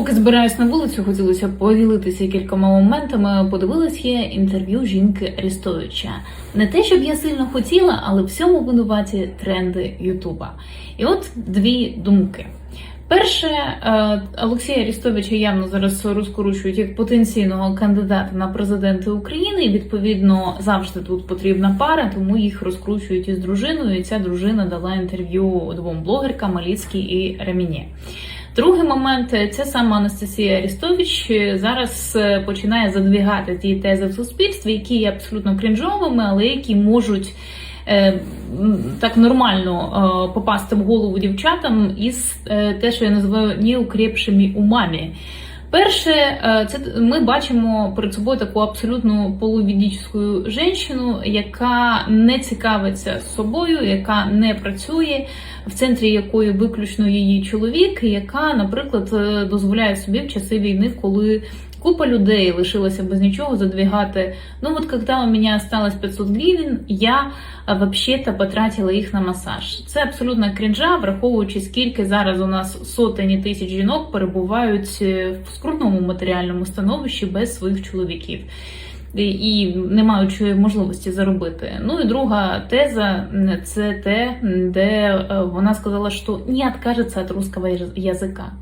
Поки збираюсь на вулицю, хотілося поділитися кількома моментами. Подивилась я інтерв'ю жінки Арістовича. Не те, щоб я сильно хотіла, але всьому винуваті тренди Ютуба. І от дві думки. Перше, е, Олексія Арістовича явно зараз розкручують як потенційного кандидата на президента України. Відповідно завжди тут потрібна пара, тому їх розкручують із дружиною. І ця дружина дала інтерв'ю двом блогеркам Маліцькій і Раміні. Другий момент це сама Анастасія Арістович зараз е, починає задвігати ті тези в суспільстві, які є абсолютно крінжовими, але які можуть е, так нормально е, попасти в голову дівчатам із е, те, що я називаю неукрепшими умами. Перше, е, це ми бачимо перед собою таку абсолютно полувідічну жінку, яка не цікавиться собою, яка не працює, в центрі якої виключно її чоловік, яка, наприклад, е, дозволяє собі в часи війни, коли купа людей лишилася без нічого задвігати. Ну от когда у меня осталось 500 гривен, я вообще-то потратила їх на масаж. Це абсолютно крінжа, враховуючи скільки зараз у нас сотені тисяч жінок перебувають е, в скрутному матеріальному становищі без своїх чоловіків. І- не маючи можливості заробити. Ну і друга теза це те, де е, вона сказала, що не відкажеться від русского язика.